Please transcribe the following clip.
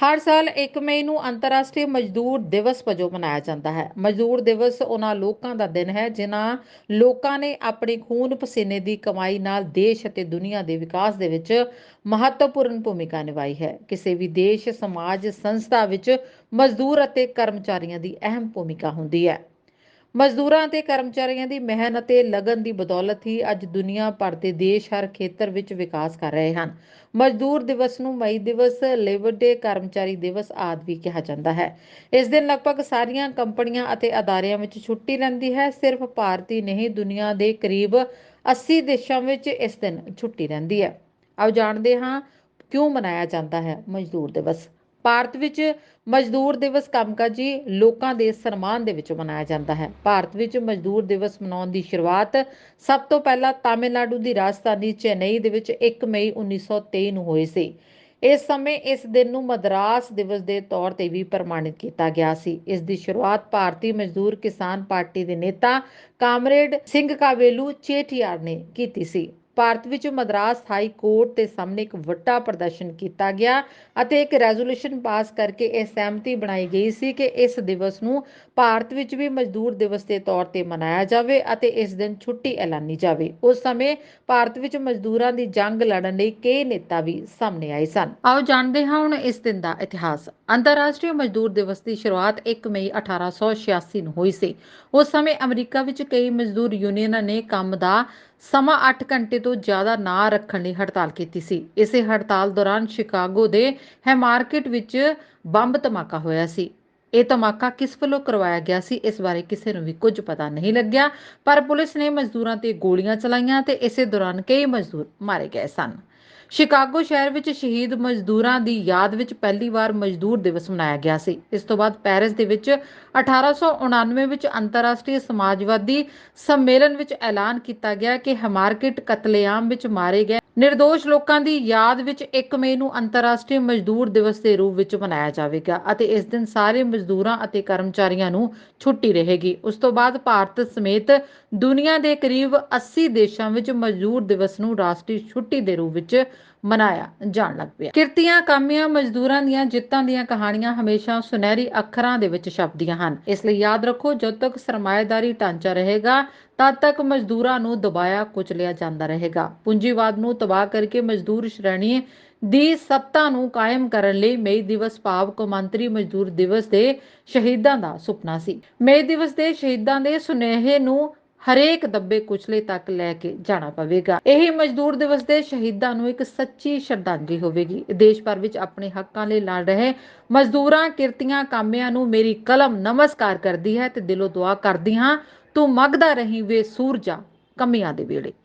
ਹਰ ਸਾਲ 1 ਮਈ ਨੂੰ ਅੰਤਰਰਾਸ਼ਟਰੀ ਮਜ਼ਦੂਰ ਦਿਵਸ ਵਜੋਂ ਮਨਾਇਆ ਜਾਂਦਾ ਹੈ। ਮਜ਼ਦੂਰ ਦਿਵਸ ਉਹਨਾਂ ਲੋਕਾਂ ਦਾ ਦਿਨ ਹੈ, ਜਿਨ੍ਹਾਂ ਲੋਕਾਂ ਨੇ ਆਪਣੇ ਖੂਨ ਪਸੀਨੇ ਦੀ ਕਮਾਈ ਨਾਲ ਦੇਸ਼ ਅਤੇ ਦੁਨੀਆ ਦੇ ਵਿਕਾਸ ਦੇ ਵਿੱਚ ਮਹੱਤਵਪੂਰਨ ਭੂਮਿਕਾ ਨਿਭਾਈ ਹੈ। ਕਿਸੇ ਵੀ ਦੇਸ਼, ਸਮਾਜ, ਸੰਸਥਾ ਵਿੱਚ ਮਜ਼ਦੂਰ ਅਤੇ ਕਰਮਚਾਰੀਆਂ ਦੀ ਅਹਿਮ ਭੂਮਿਕਾ ਹੁੰਦੀ ਹੈ। ਮਜ਼ਦੂਰਾਂ ਤੇ ਕਰਮਚਾਰੀਆਂ ਦੀ ਮਿਹਨਤ ਅਤੇ ਲਗਨ ਦੀ ਬਦੌਲਤ ਹੀ ਅੱਜ ਦੁਨੀਆ ਭਰ ਦੇ ਦੇਸ਼ ਹਰ ਖੇਤਰ ਵਿੱਚ ਵਿਕਾਸ ਕਰ ਰਹੇ ਹਨ। ਮਜ਼ਦੂਰ ਦਿਵਸ ਨੂੰ ਮਈ ਦਿਵਸ, ਲੇਬਰ ਡੇ ਕਰਮਚਾਰੀ ਦਿਵਸ ਆਦਿ ਵੀ ਕਿਹਾ ਜਾਂਦਾ ਹੈ। ਇਸ ਦਿਨ ਲਗਭਗ ਸਾਰੀਆਂ ਕੰਪਨੀਆਂ ਅਤੇ ਅਦਾਰਿਆਂ ਵਿੱਚ ਛੁੱਟੀ ਰਹਿੰਦੀ ਹੈ। ਸਿਰਫ ਭਾਰਤੀ ਨਹੀਂ, ਦੁਨੀਆ ਦੇ ਕਰੀਬ 80 ਦੇਸ਼ਾਂ ਵਿੱਚ ਇਸ ਦਿਨ ਛੁੱਟੀ ਰਹਿੰਦੀ ਹੈ। ਆਓ ਜਾਣਦੇ ਹਾਂ ਕਿਉਂ ਮਨਾਇਆ ਜਾਂਦਾ ਹੈ ਮਜ਼ਦੂਰ ਦਿਵਸ। ਭਾਰਤ ਵਿੱਚ ਮਜ਼ਦੂਰ ਦਿਵਸ ਕੰਮਕਾਜੀ ਲੋਕਾਂ ਦੇ ਸਨਮਾਨ ਦੇ ਵਿੱਚ ਮਨਾਇਆ ਜਾਂਦਾ ਹੈ। ਭਾਰਤ ਵਿੱਚ ਮਜ਼ਦੂਰ ਦਿਵਸ ਮਨਾਉਣ ਦੀ ਸ਼ੁਰੂਆਤ ਸਭ ਤੋਂ ਪਹਿਲਾਂ ਤਾਮਿਲਨਾਡੂ ਦੀ ਰਾਜਧਾਨੀ ਚੇਨਈ ਦੇ ਵਿੱਚ 1 ਮਈ 1923 ਨੂੰ ਹੋਈ ਸੀ। ਇਸ ਸਮੇਂ ਇਸ ਦਿਨ ਨੂੰ ਮਦਰਾਸ ਦਿਵਸ ਦੇ ਤੌਰ ਤੇ ਵੀ ਪ੍ਰਮਾਣਿਤ ਕੀਤਾ ਗਿਆ ਸੀ। ਇਸ ਦੀ ਸ਼ੁਰੂਆਤ ਭਾਰਤੀ ਮਜ਼ਦੂਰ ਕਿਸਾਨ ਪਾਰਟੀ ਦੇ ਨੇਤਾ ਕਾਮਰੇਡ ਸਿੰਘ ਕਾਵੇਲੂ ਚੇਟੀਆਰ ਨੇ ਕੀਤੀ ਸੀ। ਭਾਰਤ ਵਿੱਚ ਮਦਰਾਸ ਹਾਈ ਕੋਰਟ ਦੇ ਸਾਹਮਣੇ ਇੱਕ ਵੱਡਾ ਪ੍ਰਦਰਸ਼ਨ ਕੀਤਾ ਗਿਆ ਅਤੇ ਇੱਕ ਰੈਜ਼ੋਲੂਸ਼ਨ ਪਾਸ ਕਰਕੇ ਇਹ ਸਹਿਮਤੀ ਬਣਾਈ ਗਈ ਸੀ ਕਿ ਇਸ ਦਿਵਸ ਨੂੰ ਭਾਰਤ ਵਿੱਚ ਵੀ ਮਜ਼ਦੂਰ ਦਿਵਸ ਦੇ ਤੌਰ ਤੇ ਮਨਾਇਆ ਜਾਵੇ ਅਤੇ ਇਸ ਦਿਨ ਛੁੱਟੀ ਐਲਾਨੀ ਜਾਵੇ। ਉਸ ਸਮੇਂ ਭਾਰਤ ਵਿੱਚ ਮਜ਼ਦੂਰਾਂ ਦੀ ਜੰਗ ਲੜਨ ਲਈ ਕਈ ਨੇਤਾ ਵੀ ਸਾਹਮਣੇ ਆਏ ਸਨ। ਆਓ ਜਾਣਦੇ ਹਾਂ ਹੁਣ ਇਸ ਦਿਨ ਦਾ ਇਤਿਹਾਸ। ਅੰਤਰਰਾਸ਼ਟਰੀ ਮਜ਼ਦੂਰ ਦਿਵਸ ਦੀ ਸ਼ੁਰੂਆਤ 1 ਮਈ 1886 ਨੂੰ ਹੋਈ ਸੀ। ਉਸ ਸਮੇਂ ਅਮਰੀਕਾ ਵਿੱਚ ਕਈ ਮਜ਼ਦੂਰ ਯੂਨੀਅਨਾਂ ਨੇ ਕੰਮ ਦਾ ਸਮਾਂ 8 ਘੰਟੇ ਤੋਂ ਜ਼ਿਆਦਾ ਨਾ ਰੱਖਣ ਲਈ ਹੜਤਾਲ ਕੀਤੀ ਸੀ। ਇਸੇ ਹੜਤਾਲ ਦੌਰਾਨ ਸ਼ਿਕਾਗੋ ਦੇ ਹੈਮਾਰਕੀਟ ਵਿੱਚ ਬੰਬ ਧਮਾਕਾ ਹੋਇਆ ਸੀ। ਇਹ ਧਮਾਕਾ ਕਿਸ ਵੱਲੋਂ ਕਰਵਾਇਆ ਗਿਆ ਸੀ, ਇਸ ਬਾਰੇ ਕਿਸੇ ਨੂੰ ਵੀ ਕੁਝ ਪਤਾ ਨਹੀਂ ਲੱਗਿਆ, ਪਰ ਪੁਲਿਸ ਨੇ ਮਜ਼ਦੂਰਾਂ ਤੇ ਗੋਲੀਆਂ ਚਲਾਈਆਂ ਤੇ ਇਸੇ ਦੌਰਾਨ ਕਈ ਮਜ਼ਦੂਰ ਮਾਰੇ ਗਏ ਸਨ। ਸ਼ਿਕਾਗੋ ਸ਼ਹਿਰ ਵਿੱਚ ਸ਼ਹੀਦ ਮਜ਼ਦੂਰਾਂ ਦੀ ਯਾਦ ਵਿੱਚ ਪਹਿਲੀ ਵਾਰ ਮਜ਼ਦੂਰ ਦਿਵਸ ਮਨਾਇਆ ਗਿਆ ਸੀ। ਇਸ ਤੋਂ ਬਾਅਦ ਪੈਰਿਸ ਦੇ ਵਿੱਚ 1899 ਵਿੱਚ ਅੰਤਰਰਾਸ਼ਟਰੀ ਸਮਾਜਵਾਦੀ ਸੰਮੇਲਨ ਵਿੱਚ ਐਲਾਨ ਕੀਤਾ ਗਿਆ ਕਿ ਹਮਾਰਕਿਟ ਕਤਲੇਆਮ ਵਿੱਚ ਮਾਰੇ ਗਏ ਨਿਰਦੋਸ਼ ਲੋਕਾਂ ਦੀ ਯਾਦ ਵਿੱਚ 1 ਮਈ ਨੂੰ ਅੰਤਰਰਾਸ਼ਟਰੀ ਮਜ਼ਦੂਰ ਦਿਵਸ ਦੇ ਰੂਪ ਵਿੱਚ ਮਨਾਇਆ ਜਾਵੇਗਾ ਅਤੇ ਇਸ ਦਿਨ ਸਾਰੇ ਮਜ਼ਦੂਰਾਂ ਅਤੇ ਕਰਮਚਾਰੀਆਂ ਨੂੰ ਛੁੱਟੀ ਰਹੇਗੀ। ਉਸ ਤੋਂ ਬਾਅਦ ਭਾਰਤ ਸਮੇਤ ਦੁਨੀਆ ਦੇ ਕਰੀਬ 80 ਦੇਸ਼ਾਂ ਵਿੱਚ ਮਜ਼ਦੂਰ ਦਿਵਸ ਨੂੰ ਰਾਸ਼ਟਰੀ ਛੁੱਟੀ ਦੇ ਰੂਪ ਵਿੱਚ ਮਨਾਇਆ ਜਾਣ ਲੱਗ ਪਿਆ। ਕਿਰਤੀਆਂ, ਕਾਮਿਆਂ, ਮਜ਼ਦੂਰਾਂ ਦੀਆਂ ਜਿੱਤਾਂ ਦੀਆਂ ਕਹਾਣੀਆਂ ਹਮੇਸ਼ਾ ਸੁਨਹਿਰੀ ਅੱਖਰਾਂ ਦੇ ਵਿੱਚ ਛਪਦੀਆਂ ਹਨ। ਇਸ ਲਈ ਯਾਦ ਰੱਖੋ, ਜਦ ਤੱਕ ਸਰਮਾਏਦਾਰੀ ਢਾਂਚਾ ਰਹੇਗਾ, ਤਦ ਤੱਕ ਮਜ਼ਦੂਰਾਂ ਨੂੰ ਦਬਾਇਆ ਕੁਚਲਿਆ ਜਾਂਦਾ ਰਹੇਗਾ। ਪੂੰਜੀਵਾਦ ਨੂੰ ਤਬਾਹ ਕਰਕੇ ਮਜ਼ਦੂਰ ਸ਼੍ਰੇਣੀ ਦੀ ਸੱਤਾ ਨੂੰ ਕਾਇਮ ਕਰਨ ਲਈ ਮਈ ਦਿਵਸ ਭਾਵ ਕੌਮਾਂਤਰੀ ਮਜ਼ਦੂਰ ਦਿਵਸ ਦੇ ਸ਼ਹੀਦਾਂ ਦਾ ਸੁਪਨਾ ਸੀ। ਮਈ ਦਿਵਸ ਦੇ ਸ਼ਹੀਦਾਂ ਦੇ ਸੁਨੇਹੇ ਨੂੰ ਹਰੇਕ ਦੱਬੇ ਕੁਚਲੇ ਤੱਕ ਲੈ ਕੇ ਜਾਣਾ ਪਵੇਗਾ। ਇਹ ਮਜ਼ਦੂਰ ਦਿਵਸ ਦੇ ਸ਼ਹੀਦਾਂ ਨੂੰ ਇੱਕ ਸੱਚੀ ਸ਼ਰਧਾਂਜਲੀ ਹੋਵੇਗੀ। ਦੇਸ਼ ਭਰ ਵਿੱਚ ਆਪਣੇ ਹੱਕਾਂ ਲਈ ਲੜ ਰਹੇ ਮਜ਼ਦੂਰਾਂ, ਕਿਰਤੀਆਂ, ਕਾਮਿਆਂ ਨੂੰ ਮੇਰੀ ਕਲਮ ਨਮਸਕਾਰ ਕਰਦੀ ਹੈ ਤੇ ਦਿਲੋਂ ਦੁਆ ਕਰਦੀ ਹਾਂ, ਤੂੰ ਮਗਦਾ ਰਹੀਂ ਵੇ ਸੂਰਜਾ ਕਮੀਆਂ ਦੇ ਵੇਲੇ